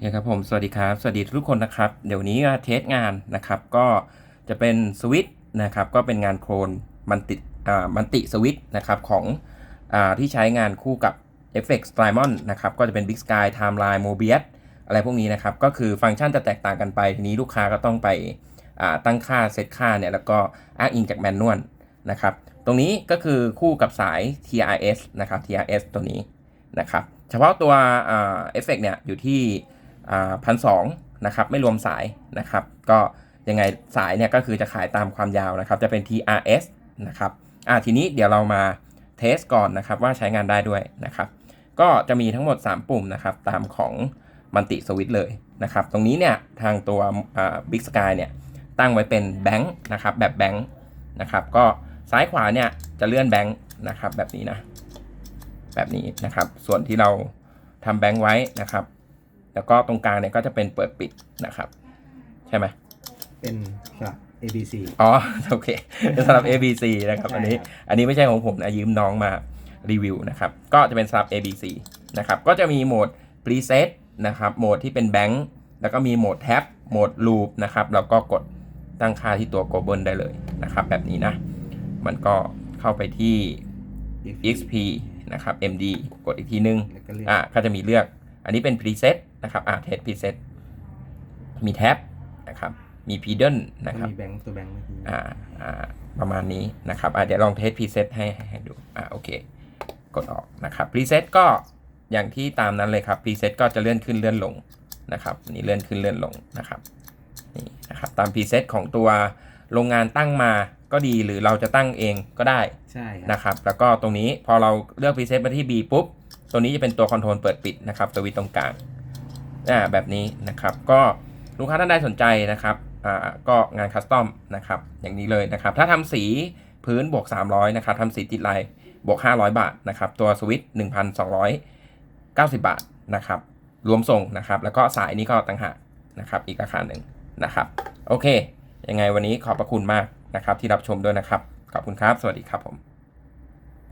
โอเคครับผม สวัสดีครับ สวัสดีทุกคนนะครับ เดี๋ยวนี้เทสงานนะครับ ก็จะเป็นสวิตช์นะครับ ก็เป็นงานโครนมันติอ่ามันติสวิตช์นะครับของอ่าที่ใช้งานคู่กับ FX s t r y m o n นะครับ ก็จะเป็น Big Sky Timeline Mobius อะไรพวกนี้นะครับ ก็คือฟังก์ชันจะแตกต่างกันไปทีนี้ลูกค้าก็ต้องไปอ่าตั้งค่าเซตค่าเนี่ยแล้วก็อ้างอิงจากแมนนวลนะครับ ตรงนี้ก็คือคู่กับสาย TRS นะครับ TRS ตัวนี้นะครับ เฉพาะตัวเอฟเฟกเนี่ยอยู่ที่ พันสองนะครับไม่รวมสายนะครับ ก็ยังไงสายเนี่ยก็คือจะขายตามความยาวนะครับ จะเป็น TRS นะครับอ่าทีนี้เดี๋ยวเรามาเทสก่อนนะครับว่าใช้งานได้ด้วยนะครับ ก็จะมีทั้งหมด 3 ปุ่มนะครับ ตามของมันติสวิตเลยนะครับ ตรงนี้เนี่ยทางตัวบิ๊กสกายเนี่ยตั้งไว้เป็นแบงค์นะครับแบบแบงค์นะครับ ก็ซ้ายขวาเนี่ยจะเลื่อนแบงค์นะครับแบบนี้นะ แบบนี้นะครับ ส่วนที่เราทำแบงค์ไว้นะครับ แล้วก็ตรงกลางเนี่ยก็จะเป็นเปิดปิดนะครับ ใช่ไหมเป็นสลับ ABC อ๋อโอเคสำหรับ ABC นะครับใช่อันนี้ครับอันนี้ไม่ใช่ของผมนะยืมน้องมารีวิวนะครับ ก็จะเป็นสำหรับ ABC นะครับ ก็จะมีโหมด preset นะครับโหมดที่เป็นแบงค์แล้วก็มีโหมดแท็บโหมด loop นะครับแล้วก็กดตั้งค่าที่ตัว global ได้เลยนะครับ แบบนี้นะ มันก็เข้าไปที่ exp นะครับ md กดอีกทีนึงแล้วก็เลือกอ่าก็จะมีเลือก อันนี้เป็น preset นะครับอ่า test preset มีแท็บนะครับมี pedal นะคก็รับมีแบงค์ตัวแบงค์เมื่อกี้อ่าอ่าประมาณนี้นะครับอ่าเดี๋ยวลองเทส preset ให้ให้ให้ดูอ่าโอเค กดออกนะครับ preset ก็อย่างที่ตามนั้นเลยครับ preset ก็จะเลื่อนขึ้นเลื่อนลงนะครับนี่เลื่อนขึ้นเลื่อนลงนะครับนี่นะครับตาม preset ของตัวโรงงานตั้งมาก็ดีหรือเราจะตั้งเองก็ได้ใช่ครับนะครับ แล้วก็ตรงนี้พอเราเลือก preset มาที่ B ปุ๊บ ตัวนี้จะเป็นตัวคอนโทรลเปิดปิดนะครับสวิตช์ตรงกลาง อ่าแบบนี้นะครับ ก็ลูกค้าท่านใดสนใจนะครับอ่าก็งานคัสตอมนะครับอย่างนี้เลยนะครับ ถ้าทำสีพื้นบวก 300นะครับทำสีติดลายบวก 500 บาทนะครับตัวสวิตช์1,290 บาทนะครับรวมส่งนะครับ แล้วก็สายนี้ก็ต่างหากนะครับอีกราคาหนึ่งนะครับ โอเค ยังไงวันนี้ขอบพระคุณมากนะครับที่รับชมด้วยนะครับ ขอบคุณครับ สวัสดีครับผม